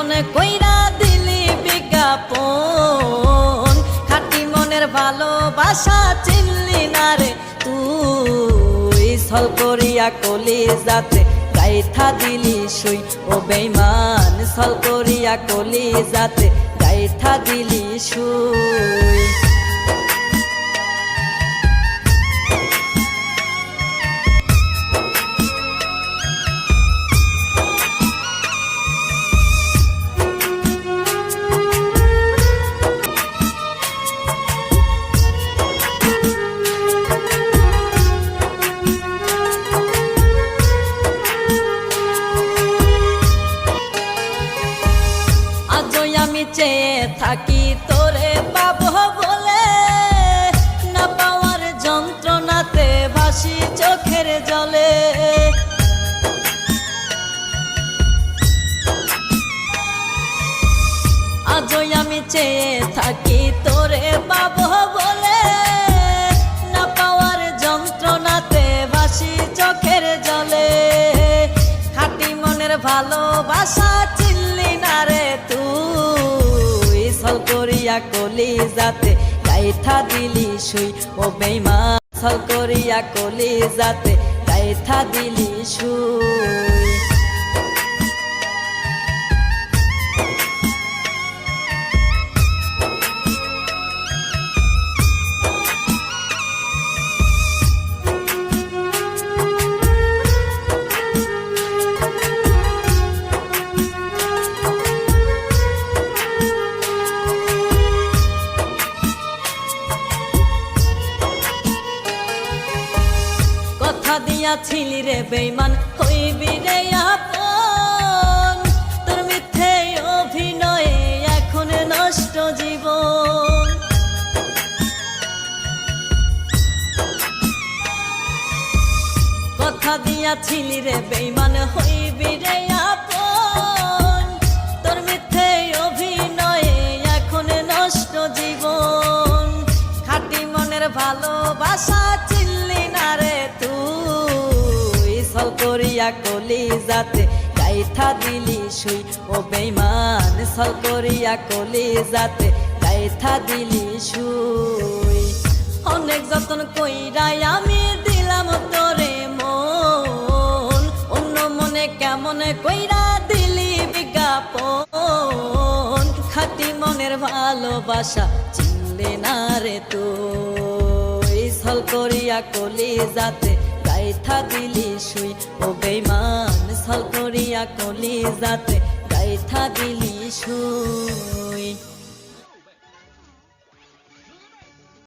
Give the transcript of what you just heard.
মনে কেমন কইরা দিলি বিজ্ঞাপন। খাটি মনের ভালোবাসা চিনলি না রে তুই। সল করিয়া কলি যাতে গাইথা দিলি শুই ও বেইমান সল করিয়া কলি যাতে গাইথা দিলি শুই চেয়ে থাকি তোরে পাবো বলে। না পাওয়ার যন্ত্রণাতে ভাসি চোখের জলে। আজই আমি চেয়ে থাকি তোরে পাবো বলে। না পাওয়ার যন্ত্রণাতে ভাসি চোখের জলে। খাটি মনের ভালোবাসা করিয়া কলি যাতে গাইথা দিলি শুই ও বেইমা সল করিয়া কলি যাতে গাইথা দিলি শুই কথা দিয়াছিলি রে বেইমান হইবি রে আপন। তোর মিথ্যে অভিনয়ে এখন নষ্ট জীবন। কথা দিয়াছিলি রে বেইমান হইবি রে গাইথা দিলি শুই ও বেইমান সল গাইথা দিলি শুই অনেক যতন কইরাই আমি দিলাম তোরে মন, অন্য মনে কেমন কইরা দিলি বিজ্ঞাপন? খাটি মনের ভালোবাসা চিনলে না রে তুই, ছল করিয়া কলি যাতে গাইথা দিলি শুই। ও বেমান সাল করিয়া কলি যাতে গাইথা দিলি শুই।